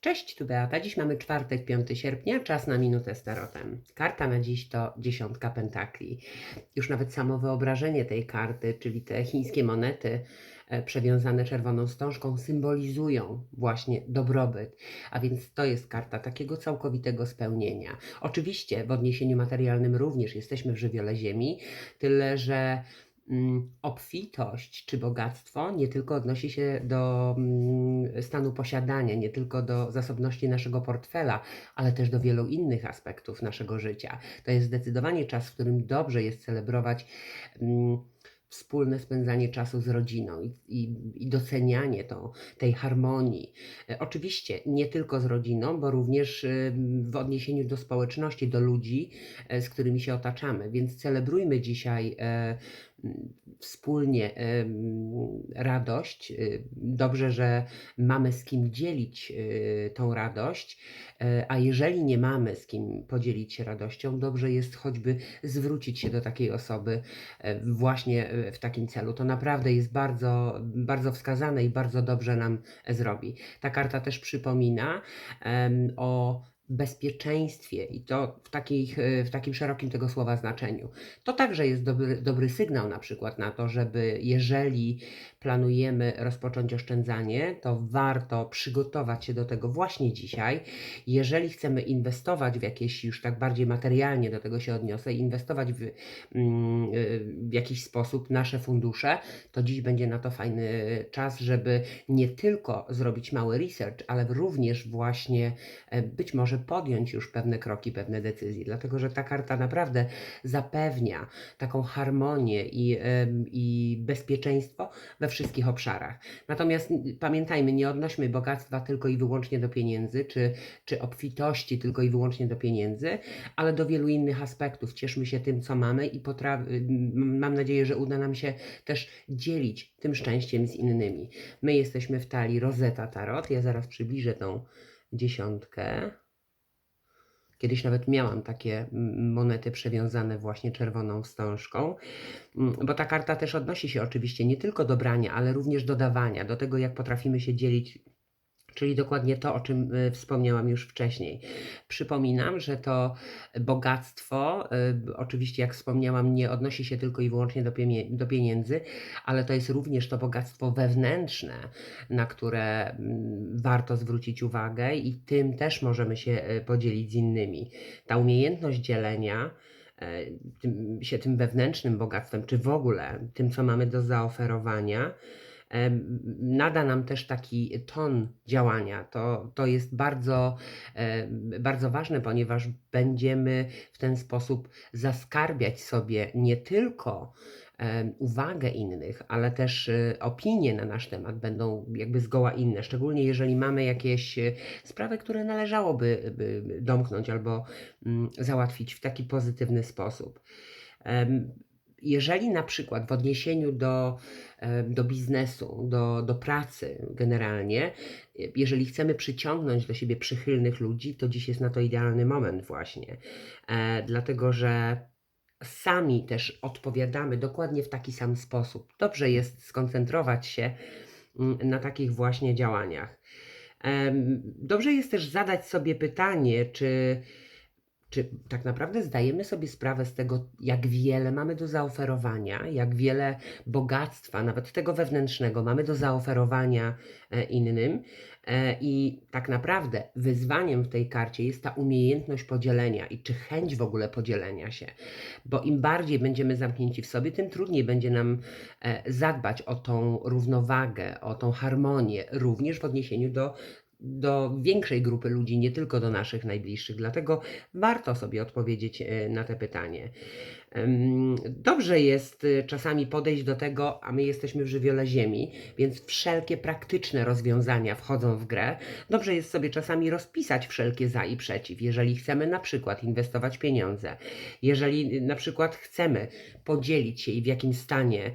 Cześć, tu Beata. Dziś mamy czwartek, 5 sierpnia, czas na minutę z tarotem. Karta na dziś to dziesiątka pentakli. Już nawet samo wyobrażenie tej karty, czyli te chińskie monety e, przewiązane czerwoną wstążką, symbolizują właśnie dobrobyt. A więc to jest karta takiego całkowitego spełnienia. Oczywiście w odniesieniu materialnym również jesteśmy w żywiole ziemi, tyle że obfitość czy bogactwo nie tylko odnosi się do mm, stanu posiadania, nie tylko do zasobności naszego portfela, ale też do wielu innych aspektów naszego życia. To jest zdecydowanie czas, w którym dobrze jest celebrować mm, wspólne spędzanie czasu z rodziną i, i, i docenianie to, tej harmonii. E, Oczywiście nie tylko z rodziną, bo również y, w odniesieniu do społeczności, do ludzi, e, z którymi się otaczamy. Więc celebrujmy dzisiaj e, wspólnie radość. Y, Dobrze, że mamy z kim dzielić y, tą radość, E, a jeżeli nie mamy z kim podzielić się radością, dobrze jest choćby zwrócić się do takiej osoby e, właśnie e, w takim celu. To naprawdę jest bardzo, bardzo wskazane i bardzo dobrze nam zrobi. Ta karta też przypomina o bezpieczeństwie i to w, takich, e, w takim szerokim tego słowa znaczeniu. To także jest dobry, dobry sygnał na przykład na to, żeby jeżeli planujemy rozpocząć oszczędzanie, to warto przygotować się do tego właśnie dzisiaj. Jeżeli chcemy inwestować w jakieś już tak bardziej materialnie, do tego się odniosę, inwestować w, mm, y, w jakiś sposób nasze fundusze, to dziś będzie na to fajny czas, żeby nie tylko zrobić mały research, ale również właśnie e, być może podjąć już pewne kroki, pewne decyzje, dlatego że ta karta naprawdę zapewnia taką harmonię i, i bezpieczeństwo we wszystkich obszarach. Natomiast pamiętajmy, nie odnośmy bogactwa tylko i wyłącznie do pieniędzy, czy, czy obfitości tylko i wyłącznie do pieniędzy, ale do wielu innych aspektów. Cieszmy się tym, co mamy i mam nadzieję, że uda nam się też dzielić tym szczęściem z innymi. My jesteśmy w talii Rosetta Tarot. Ja zaraz przybliżę tą dziesiątkę. Kiedyś nawet miałam takie monety przewiązane właśnie czerwoną wstążką, bo ta karta też odnosi się oczywiście nie tylko do brania, ale również do dawania, do tego, jak potrafimy się dzielić. Czyli dokładnie to, o czym y, wspomniałam już wcześniej. Przypominam, że to bogactwo, y, oczywiście, jak wspomniałam, nie odnosi się tylko i wyłącznie do, pieniędzy, ale to jest również to bogactwo wewnętrzne, na które mm, warto zwrócić uwagę i tym też możemy się y, podzielić z innymi. Ta umiejętność dzielenia się tym wewnętrznym bogactwem, czy w ogóle tym, co mamy do zaoferowania, nada nam też taki ton działania. To, to jest bardzo, bardzo ważne, ponieważ będziemy w ten sposób zaskarbiać sobie nie tylko uwagę innych, ale też y, opinie na nasz temat będą jakby zgoła inne, szczególnie jeżeli mamy jakieś y, sprawy, które należałoby by domknąć albo mm, załatwić w taki pozytywny sposób. Jeżeli na przykład w odniesieniu do, em, do biznesu, do, do pracy generalnie, y, jeżeli chcemy przyciągnąć do siebie przychylnych ludzi, to dziś jest na to idealny moment właśnie. E, dlatego, że sami też odpowiadamy dokładnie w taki sam sposób. Dobrze jest skoncentrować się mm, na takich właśnie działaniach. Em, Dobrze jest też zadać sobie pytanie, czy, czy tak naprawdę zdajemy sobie sprawę z tego, jak wiele mamy do zaoferowania, jak wiele bogactwa, nawet tego wewnętrznego, mamy do zaoferowania e, innym. E, I tak naprawdę wyzwaniem w tej karcie jest ta umiejętność podzielenia i czy chęć w ogóle podzielenia się. Bo im bardziej będziemy zamknięci w sobie, tym trudniej będzie nam e, zadbać o tą równowagę, o tą harmonię, również w odniesieniu do, do większej grupy ludzi, nie tylko do naszych najbliższych. Dlatego warto sobie odpowiedzieć e, na te pytanie. Dobrze jest y, czasami podejść do tego, a my jesteśmy w żywiole Ziemi, więc wszelkie praktyczne rozwiązania wchodzą w grę. Dobrze jest sobie czasami rozpisać wszelkie za i przeciw. Jeżeli chcemy na przykład inwestować pieniądze, jeżeli na przykład chcemy podzielić się i w jakim stanie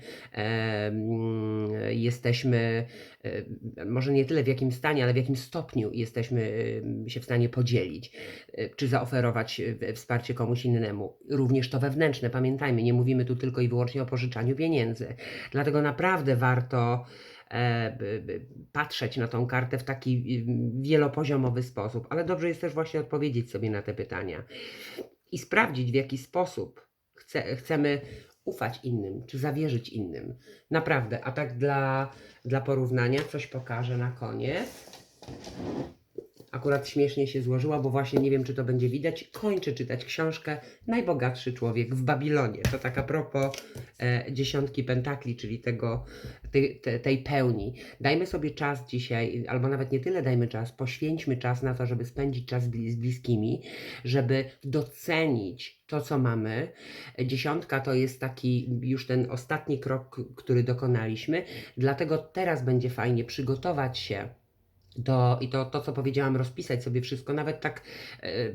jesteśmy, e, może nie tyle w jakim stanie, ale w jakim stopniu jesteśmy em, się w stanie podzielić, e, czy zaoferować e, wsparcie komuś innemu. Również to wewnętrzne. Pamiętajmy, nie mówimy tu tylko i wyłącznie o pożyczaniu pieniędzy. Dlatego naprawdę warto e, patrzeć na tą kartę w taki wielopoziomowy sposób, ale dobrze jest też właśnie odpowiedzieć sobie na te pytania i sprawdzić, w jaki sposób chce, chcemy ufać innym, czy zawierzyć innym. Naprawdę, a tak dla, dla porównania coś pokażę na koniec. Akurat śmiesznie się złożyła, bo właśnie nie wiem, czy to będzie widać. Kończę czytać książkę Najbogatszy człowiek w Babilonie. To tak a propos e, dziesiątki pentakli, czyli tego, tej, te, tej pełni. Dajmy sobie czas dzisiaj, albo nawet nie tyle dajmy czas, poświęćmy czas na to, żeby spędzić czas z bliskimi, żeby docenić to, co mamy. Dziesiątka to jest taki już ten ostatni krok, który dokonaliśmy, dlatego teraz będzie fajnie przygotować się do, I to, to, co powiedziałam, rozpisać sobie wszystko, nawet tak, e,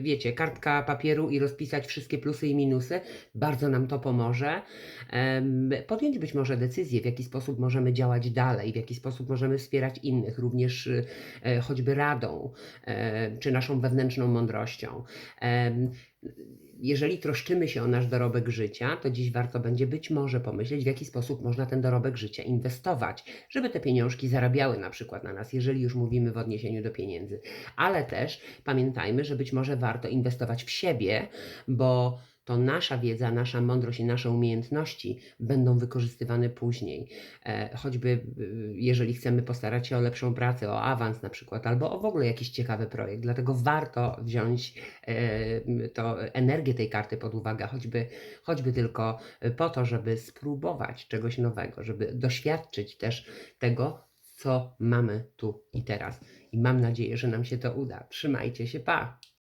wiecie, kartka papieru i rozpisać wszystkie plusy i minusy, bardzo nam to pomoże. Em, Podjąć być może decyzję, w jaki sposób możemy działać dalej, w jaki sposób możemy wspierać innych, również e, choćby radą, e, czy naszą wewnętrzną mądrością. Em, jeżeli troszczymy się o nasz dorobek życia, to dziś warto będzie być może pomyśleć, w jaki sposób można ten dorobek życia inwestować, żeby te pieniążki zarabiały na przykład na nas, jeżeli już mówimy w odniesieniu do pieniędzy. Ale też pamiętajmy, że być może warto inwestować w siebie, bo to nasza wiedza, nasza mądrość i nasze umiejętności będą wykorzystywane później. E, choćby y, jeżeli chcemy postarać się o lepszą pracę, o awans na przykład, albo o w ogóle jakiś ciekawy projekt. Dlatego warto wziąć e, to energię tej karty pod uwagę, choćby, choćby tylko po to, żeby spróbować czegoś nowego, żeby doświadczyć też tego, co mamy tu i teraz. I mam nadzieję, że nam się to uda. Trzymajcie się, pa!